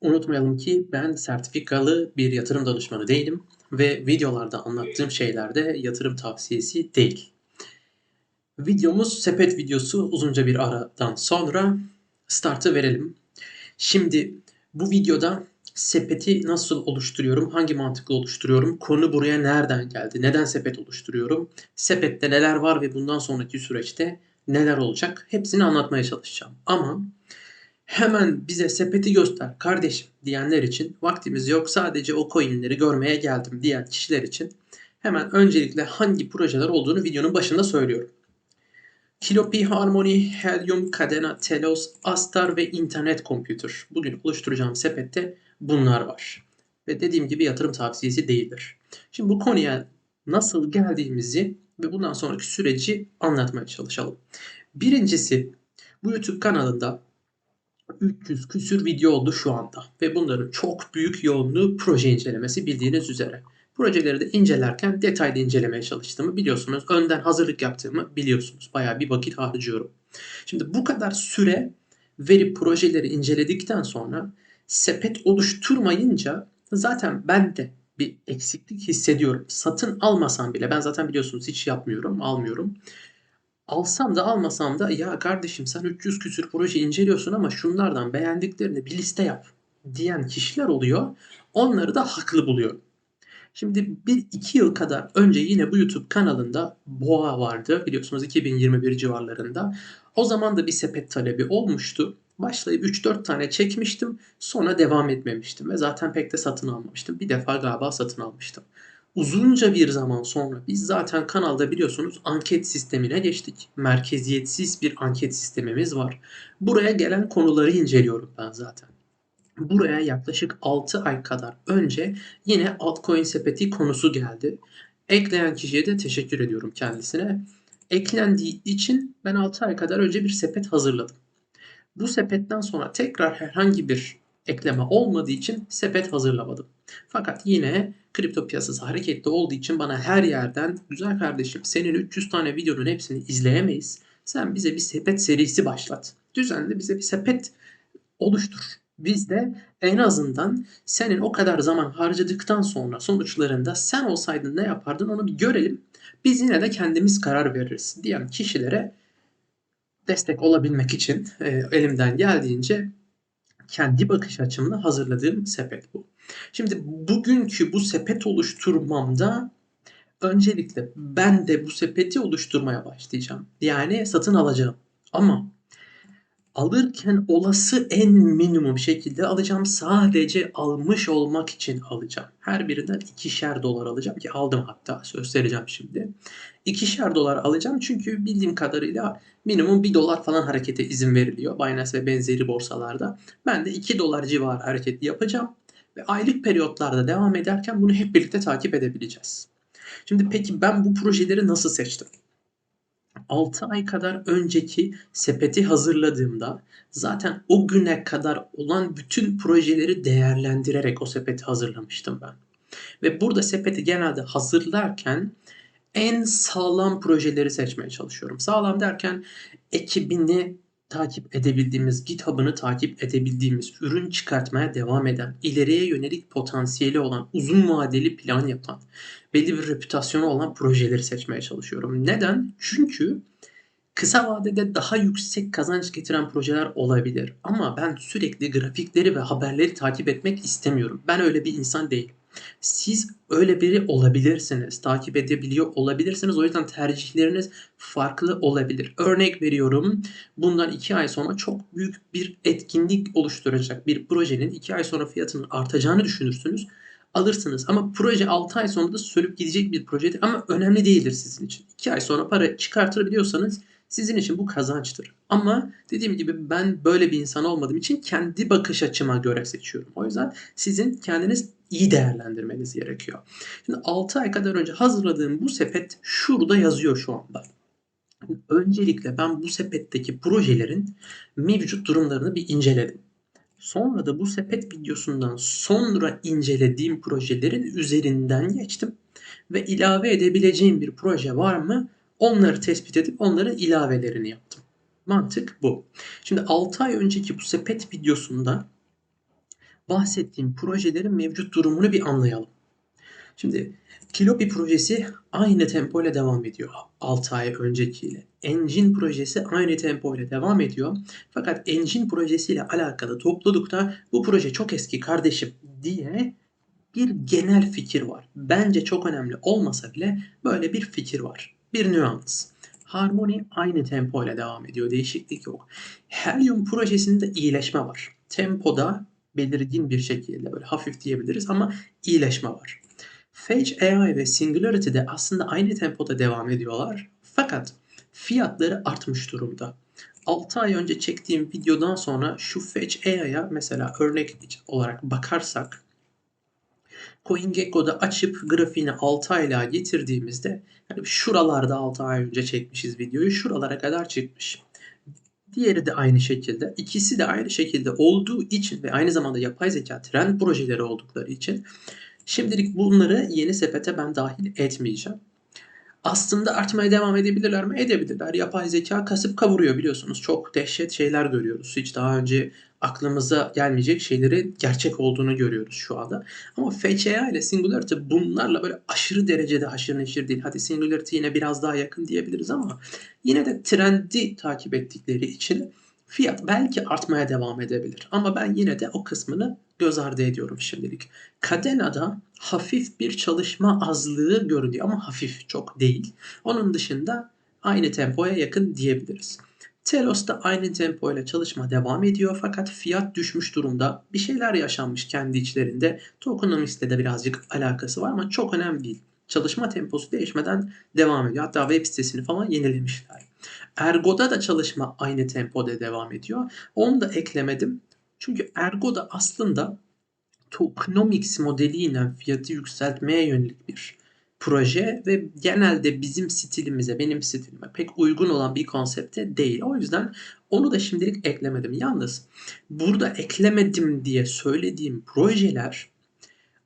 Unutmayalım ki ben sertifikalı bir yatırım danışmanı değilim ve videolarda anlattığım şeyler de yatırım tavsiyesi değil. Videomuz sepet videosu uzunca bir aradan sonra startı verelim. Şimdi bu videoda sepeti nasıl oluşturuyorum, hangi mantıkla oluşturuyorum, konu buraya nereden geldi, neden sepet oluşturuyorum, sepette neler var ve bundan sonraki süreçte neler olacak hepsini anlatmaya çalışacağım. Ama hemen bize sepeti göster kardeşim diyenler için vaktimiz yok sadece o coinleri görmeye geldim diyen kişiler için hemen öncelikle hangi projeler olduğunu videonun başında söylüyorum. Kilopi, Harmony, Helium, Cadena, Telos, Astar ve Internet Computer. Bugün oluşturacağım sepette bunlar var. Ve dediğim gibi yatırım tavsiyesi değildir. Şimdi bu konuya nasıl geldiğimizi ve bundan sonraki süreci anlatmaya çalışalım. Birincisi bu YouTube kanalında 300 küsür video oldu şu anda ve bunların çok büyük yoğunluğu proje incelemesi bildiğiniz üzere. Projeleri de incelerken detaylı incelemeye çalıştığımı biliyorsunuz. Önden hazırlık yaptığımı biliyorsunuz. Bayağı bir vakit harcıyorum. Şimdi bu kadar süre verip projeleri inceledikten sonra sepet oluşturmayınca zaten ben de bir eksiklik hissediyorum. Satın almasam bile ben zaten biliyorsunuz hiç yapmıyorum, almıyorum. Alsam da almasam da ya kardeşim sen 300 küsür proje inceliyorsun ama şunlardan beğendiklerini bir liste yap diyen kişiler oluyor. Onları da haklı buluyorum. Şimdi bir iki yıl kadar önce yine bu YouTube kanalında Boğa vardı biliyorsunuz 2021 civarlarında. O zaman da bir sepet talebi olmuştu. Başlayıp 3-4 tane çekmiştim. Sonra devam etmemiştim ve zaten pek de satın almamıştım. Bir defa galiba satın almıştım. Uzunca bir zaman sonra biz zaten kanalda biliyorsunuz anket sistemine geçtik. Merkeziyetsiz bir anket sistemimiz var. Buraya gelen konuları inceliyorum ben zaten. Buraya yaklaşık 6 ay kadar önce yine altcoin sepeti konusu geldi. Ekleyen kişiye de teşekkür ediyorum kendisine. Eklendiği için ben 6 ay kadar önce bir sepet hazırladım. Bu sepetten sonra tekrar herhangi bir ekleme olmadığı için sepet hazırlamadım. Fakat yine kripto piyasası hareketli olduğu için bana her yerden güzel kardeşim senin 300 tane videonun hepsini izleyemeyiz. Sen bize bir sepet serisi başlat. Düzenli bize bir sepet oluştur. Biz de en azından senin o kadar zaman harcadıktan sonra sonuçlarında sen olsaydın ne yapardın onu bir görelim. Biz yine de kendimiz karar veririz diyen kişilere destek olabilmek için e, elimden geldiğince kendi bakış açımla hazırladığım sepet bu. Şimdi bugünkü bu sepet oluşturmamda öncelikle ben de bu sepeti oluşturmaya başlayacağım. Yani satın alacağım. Ama alırken olası en minimum şekilde alacağım. Sadece almış olmak için alacağım. Her birinden ikişer dolar alacağım ki aldım hatta göstereceğim şimdi. İkişer dolar alacağım çünkü bildiğim kadarıyla minimum 1 dolar falan harekete izin veriliyor Binance ve benzeri borsalarda. Ben de 2 dolar civarı hareket yapacağım ve aylık periyotlarda devam ederken bunu hep birlikte takip edebileceğiz. Şimdi peki ben bu projeleri nasıl seçtim? 6 ay kadar önceki sepeti hazırladığımda zaten o güne kadar olan bütün projeleri değerlendirerek o sepeti hazırlamıştım ben. Ve burada sepeti genelde hazırlarken en sağlam projeleri seçmeye çalışıyorum. Sağlam derken ekibini takip edebildiğimiz, GitHub'ını takip edebildiğimiz, ürün çıkartmaya devam eden, ileriye yönelik potansiyeli olan, uzun vadeli plan yapan, belli bir reputasyonu olan projeleri seçmeye çalışıyorum. Neden? Çünkü kısa vadede daha yüksek kazanç getiren projeler olabilir. Ama ben sürekli grafikleri ve haberleri takip etmek istemiyorum. Ben öyle bir insan değilim. Siz öyle biri olabilirsiniz. Takip edebiliyor olabilirsiniz. O yüzden tercihleriniz farklı olabilir. Örnek veriyorum. Bundan 2 ay sonra çok büyük bir etkinlik oluşturacak bir projenin 2 ay sonra fiyatının artacağını düşünürsünüz. Alırsınız. Ama proje 6 ay sonra da sölüp gidecek bir projedir. Ama önemli değildir sizin için. 2 ay sonra para çıkartabiliyorsanız sizin için bu kazançtır. Ama dediğim gibi ben böyle bir insan olmadığım için kendi bakış açıma göre seçiyorum. O yüzden sizin kendiniz iyi değerlendirmeniz gerekiyor. Şimdi 6 ay kadar önce hazırladığım bu sepet şurada yazıyor şu anda. Öncelikle ben bu sepetteki projelerin mevcut durumlarını bir inceledim. Sonra da bu sepet videosundan sonra incelediğim projelerin üzerinden geçtim ve ilave edebileceğim bir proje var mı onları tespit edip onların ilavelerini yaptım. Mantık bu. Şimdi 6 ay önceki bu sepet videosunda bahsettiğim projelerin mevcut durumunu bir anlayalım. Şimdi Kilopi projesi aynı tempo ile devam ediyor 6 ay öncekiyle. Engine projesi aynı tempo ile devam ediyor. Fakat Engine projesiyle alakalı toplulukta bu proje çok eski kardeşim diye bir genel fikir var. Bence çok önemli olmasa bile böyle bir fikir var. Bir nüans. Harmony aynı tempo ile devam ediyor. Değişiklik yok. Helium projesinde iyileşme var. Tempoda belirgin bir şekilde böyle hafif diyebiliriz ama iyileşme var. Fetch AI ve Singularity de aslında aynı tempoda devam ediyorlar. Fakat fiyatları artmış durumda. 6 ay önce çektiğim videodan sonra şu Fetch AI'ya mesela örnek olarak bakarsak CoinGecko'da açıp grafiğini 6 aylığa getirdiğimizde yani şuralarda 6 ay önce çekmişiz videoyu. Şuralara kadar çıkmış. Diğeri de aynı şekilde. İkisi de aynı şekilde olduğu için ve aynı zamanda yapay zeka trend projeleri oldukları için şimdilik bunları yeni sepete ben dahil etmeyeceğim. Aslında artmaya devam edebilirler mi? Edebilirler. Yapay zeka kasıp kavuruyor biliyorsunuz. Çok dehşet şeyler görüyoruz. Hiç daha önce aklımıza gelmeyecek şeylerin gerçek olduğunu görüyoruz şu anda. Ama FCA ile Singularity bunlarla böyle aşırı derecede haşır neşir değil. Hadi Singularity yine biraz daha yakın diyebiliriz ama yine de trendi takip ettikleri için fiyat belki artmaya devam edebilir. Ama ben yine de o kısmını göz ardı ediyorum şimdilik. Cadena'da hafif bir çalışma azlığı görünüyor ama hafif çok değil. Onun dışında aynı tempoya yakın diyebiliriz. Telos da aynı tempo ile çalışma devam ediyor fakat fiyat düşmüş durumda. Bir şeyler yaşanmış kendi içlerinde. Tokenomics'le de birazcık alakası var ama çok önemli değil. Çalışma temposu değişmeden devam ediyor. Hatta web sitesini falan yenilemişler. Ergo'da da çalışma aynı tempoda devam ediyor. Onu da eklemedim. Çünkü Ergo'da aslında tokenomics modeliyle fiyatı yükseltmeye yönelik bir proje ve genelde bizim stilimize, benim stilime pek uygun olan bir konsepte değil. O yüzden onu da şimdilik eklemedim. Yalnız burada eklemedim diye söylediğim projeler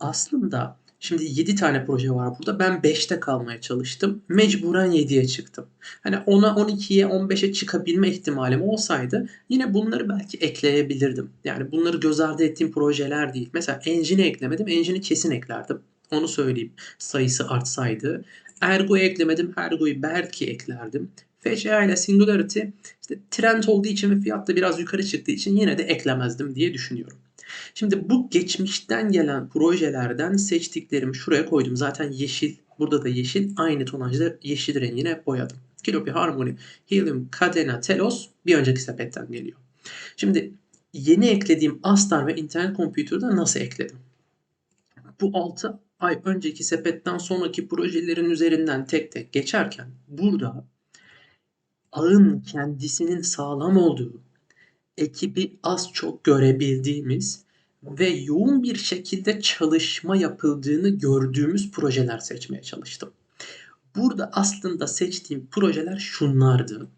aslında Şimdi 7 tane proje var burada. Ben 5'te kalmaya çalıştım. Mecburen 7'ye çıktım. Hani 10'a, 12'ye, 15'e çıkabilme ihtimalim olsaydı yine bunları belki ekleyebilirdim. Yani bunları göz ardı ettiğim projeler değil. Mesela Engine'i eklemedim. Engine'i kesin eklerdim. Onu söyleyeyim. Sayısı artsaydı. Ergo'yu eklemedim. Ergo'yu belki eklerdim. FCA ile Singularity işte trend olduğu için ve fiyat da biraz yukarı çıktığı için yine de eklemezdim diye düşünüyorum. Şimdi bu geçmişten gelen projelerden seçtiklerimi şuraya koydum. Zaten yeşil, burada da yeşil. Aynı tonajda yeşil rengine boyadım. Kilopi, Harmony, Helium, Cadena, Telos bir önceki sepetten geliyor. Şimdi yeni eklediğim Astar ve internet computer'da nasıl ekledim? Bu 6 ay önceki sepetten sonraki projelerin üzerinden tek tek geçerken burada ağın kendisinin sağlam olduğu, ekibi az çok görebildiğimiz ve yoğun bir şekilde çalışma yapıldığını gördüğümüz projeler seçmeye çalıştım. Burada aslında seçtiğim projeler şunlardı.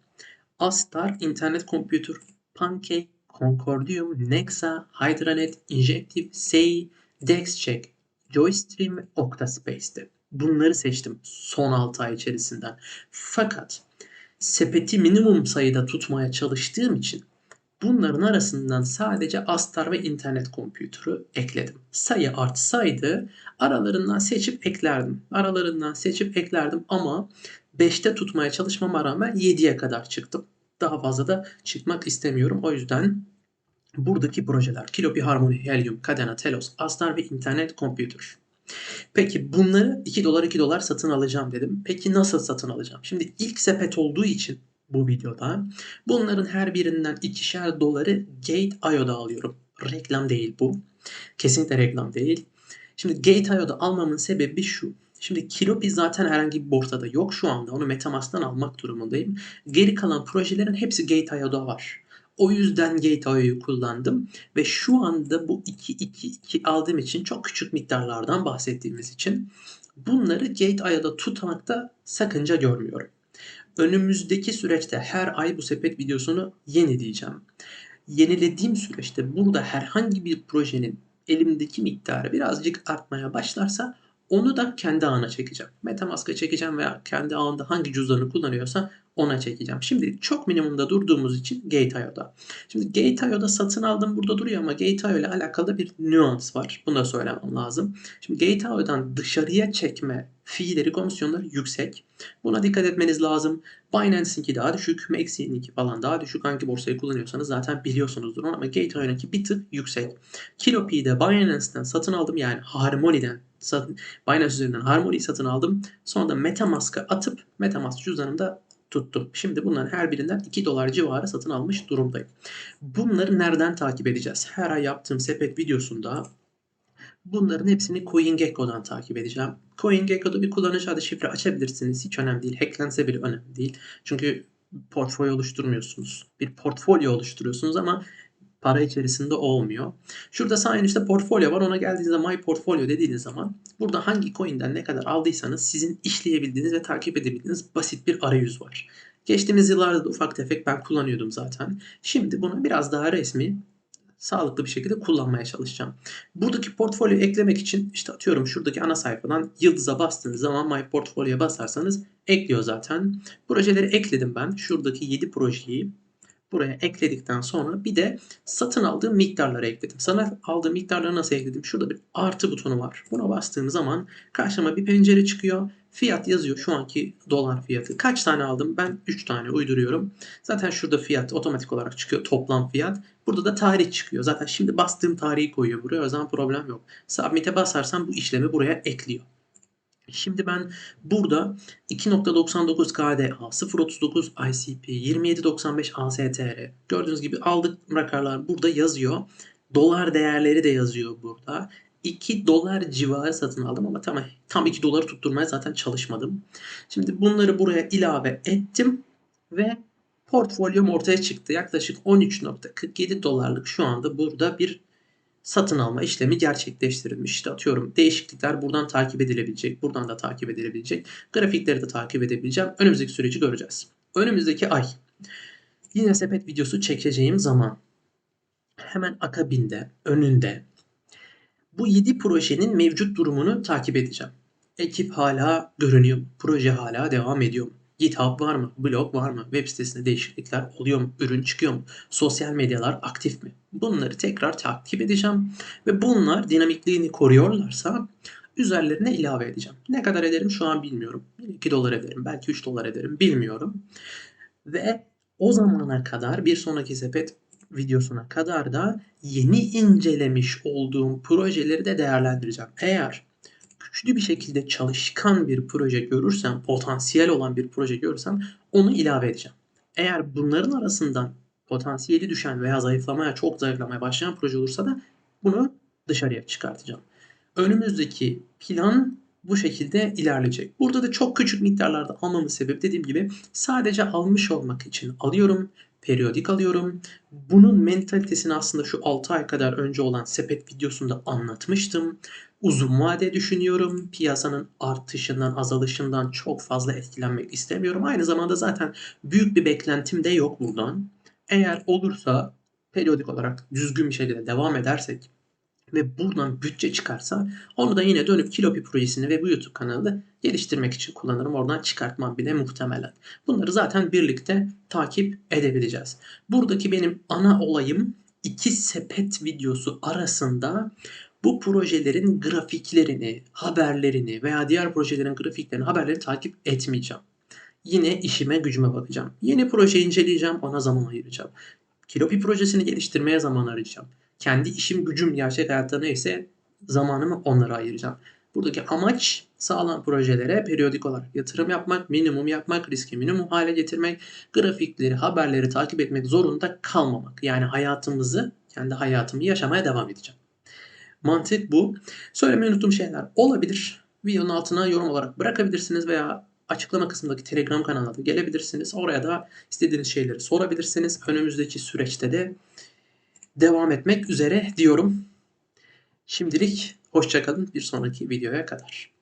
Astar, Internet Computer, Pancake, Concordium, Nexa, Hydranet, Injective, SEI, DexCheck, Joystream ve Octaspace'ti. Bunları seçtim son 6 ay içerisinden. Fakat sepeti minimum sayıda tutmaya çalıştığım için Bunların arasından sadece Astar ve internet kompütürü ekledim. Sayı artsaydı aralarından seçip eklerdim. Aralarından seçip eklerdim ama 5'te tutmaya çalışmama rağmen 7'ye kadar çıktım. Daha fazla da çıkmak istemiyorum. O yüzden buradaki projeler Kilopi Harmony, Helium, Cadena, Telos, Astar ve internet kompütür. Peki bunları 2 dolar 2 dolar satın alacağım dedim. Peki nasıl satın alacağım? Şimdi ilk sepet olduğu için bu videoda. Bunların her birinden ikişer doları Gate.io'da alıyorum. Reklam değil bu. Kesinlikle reklam değil. Şimdi Gate.io'da almamın sebebi şu. Şimdi Kilopi zaten herhangi bir borsada yok şu anda. Onu Metamask'tan almak durumundayım. Geri kalan projelerin hepsi Gate.io'da var. O yüzden Gate.io'yu kullandım ve şu anda bu 2-2-2 aldığım için çok küçük miktarlardan bahsettiğimiz için bunları Gate.io'da tutmakta sakınca görmüyorum. Önümüzdeki süreçte her ay bu sepet videosunu yenileyeceğim. Yenilediğim süreçte burada herhangi bir projenin elimdeki miktarı birazcık artmaya başlarsa Onu da kendi ağına çekeceğim. Metamask'a çekeceğim veya kendi ağında hangi cüzdanı kullanıyorsa ona çekeceğim. Şimdi çok minimumda durduğumuz için Gate.io'da. Şimdi Gate.io'da satın aldım burada duruyor ama Gate.io ile alakalı bir nüans var. Bunu da söylemem lazım. Şimdi Gate.io'dan dışarıya çekme fiilleri, komisyonları yüksek. Buna dikkat etmeniz lazım. Binance'inki daha düşük, Maxi'ninki falan daha düşük. Hangi borsayı kullanıyorsanız zaten biliyorsunuzdur ama Gate.io'nunki bir tık yüksek. Kilopi'yi Binance'den satın aldım yani Harmony'den satın, Binance üzerinden Harmony'yi satın aldım. Sonra da Metamask'a atıp Metamask cüzdanımda tuttum. Şimdi bunların her birinden 2 dolar civarı satın almış durumdayım. Bunları nereden takip edeceğiz? Her ay yaptığım sepet videosunda bunların hepsini CoinGecko'dan takip edeceğim. CoinGecko'da bir kullanıcı adı şifre açabilirsiniz. Hiç önemli değil. Hacklense bile önemli değil. Çünkü portfolyo oluşturmuyorsunuz. Bir portfolyo oluşturuyorsunuz ama para içerisinde olmuyor. Şurada sağ en üstte portfolyo var. Ona geldiğinizde My Portfolio dediğiniz zaman burada hangi coin'den ne kadar aldıysanız sizin işleyebildiğiniz ve takip edebildiğiniz basit bir arayüz var. Geçtiğimiz yıllarda da ufak tefek ben kullanıyordum zaten. Şimdi bunu biraz daha resmi sağlıklı bir şekilde kullanmaya çalışacağım. Buradaki portfolyo eklemek için işte atıyorum şuradaki ana sayfadan yıldıza bastığınız zaman My Portfolio'ya basarsanız ekliyor zaten. Projeleri ekledim ben. Şuradaki 7 projeyi buraya ekledikten sonra bir de satın aldığım miktarları ekledim. Sana aldığım miktarları nasıl ekledim? Şurada bir artı butonu var. Buna bastığım zaman karşıma bir pencere çıkıyor. Fiyat yazıyor şu anki dolar fiyatı. Kaç tane aldım? Ben 3 tane uyduruyorum. Zaten şurada fiyat otomatik olarak çıkıyor toplam fiyat. Burada da tarih çıkıyor. Zaten şimdi bastığım tarihi koyuyor buraya. O zaman problem yok. Submit'e basarsam bu işlemi buraya ekliyor. Şimdi ben burada 2.99 KDA, 0.39 ICP, 27.95 ASTR gördüğünüz gibi aldık rakamlar burada yazıyor. Dolar değerleri de yazıyor burada. 2 dolar civarı satın aldım ama tam, tam 2 doları tutturmaya zaten çalışmadım. Şimdi bunları buraya ilave ettim ve portfolyom ortaya çıktı. Yaklaşık 13.47 dolarlık şu anda burada bir satın alma işlemi gerçekleştirilmiş. İşte atıyorum değişiklikler buradan takip edilebilecek. Buradan da takip edilebilecek. Grafikleri de takip edebileceğim. Önümüzdeki süreci göreceğiz. Önümüzdeki ay yine sepet videosu çekeceğim zaman hemen akabinde, önünde bu 7 projenin mevcut durumunu takip edeceğim. Ekip hala görünüyor. Proje hala devam ediyor. GitHub var mı? Blog var mı? Web sitesinde değişiklikler oluyor mu? Ürün çıkıyor mu? Sosyal medyalar aktif mi? Bunları tekrar takip edeceğim. Ve bunlar dinamikliğini koruyorlarsa üzerlerine ilave edeceğim. Ne kadar ederim şu an bilmiyorum. 2 dolar ederim. Belki 3 dolar ederim. Bilmiyorum. Ve o zamana kadar bir sonraki sepet videosuna kadar da yeni incelemiş olduğum projeleri de değerlendireceğim. Eğer güçlü bir şekilde çalışkan bir proje görürsem, potansiyel olan bir proje görürsem onu ilave edeceğim. Eğer bunların arasından potansiyeli düşen veya zayıflamaya, çok zayıflamaya başlayan proje olursa da bunu dışarıya çıkartacağım. Önümüzdeki plan bu şekilde ilerleyecek. Burada da çok küçük miktarlarda almamın sebebi dediğim gibi sadece almış olmak için alıyorum. Periyodik alıyorum. Bunun mentalitesini aslında şu 6 ay kadar önce olan sepet videosunda anlatmıştım. Uzun vade düşünüyorum. Piyasanın artışından, azalışından çok fazla etkilenmek istemiyorum. Aynı zamanda zaten büyük bir beklentim de yok buradan. Eğer olursa periyodik olarak düzgün bir şekilde devam edersek ve buradan bütçe çıkarsa onu da yine dönüp Kilopi projesini ve bu YouTube kanalını geliştirmek için kullanırım. Oradan çıkartmam bile muhtemelen. Bunları zaten birlikte takip edebileceğiz. Buradaki benim ana olayım iki sepet videosu arasında bu projelerin grafiklerini, haberlerini veya diğer projelerin grafiklerini, haberleri takip etmeyeceğim. Yine işime gücüme bakacağım. Yeni proje inceleyeceğim, ona zaman ayıracağım. Kilopi projesini geliştirmeye zaman arayacağım. Kendi işim gücüm gerçek hayatta neyse zamanımı onlara ayıracağım. Buradaki amaç sağlam projelere periyodik olarak yatırım yapmak, minimum yapmak, riski minimum hale getirmek, grafikleri, haberleri takip etmek zorunda kalmamak. Yani hayatımızı, kendi hayatımı yaşamaya devam edeceğim. Mantık bu. Söylemeyi unuttuğum şeyler olabilir. Videonun altına yorum olarak bırakabilirsiniz veya açıklama kısmındaki Telegram kanalına da gelebilirsiniz. Oraya da istediğiniz şeyleri sorabilirsiniz. Önümüzdeki süreçte de devam etmek üzere diyorum. Şimdilik hoşçakalın bir sonraki videoya kadar.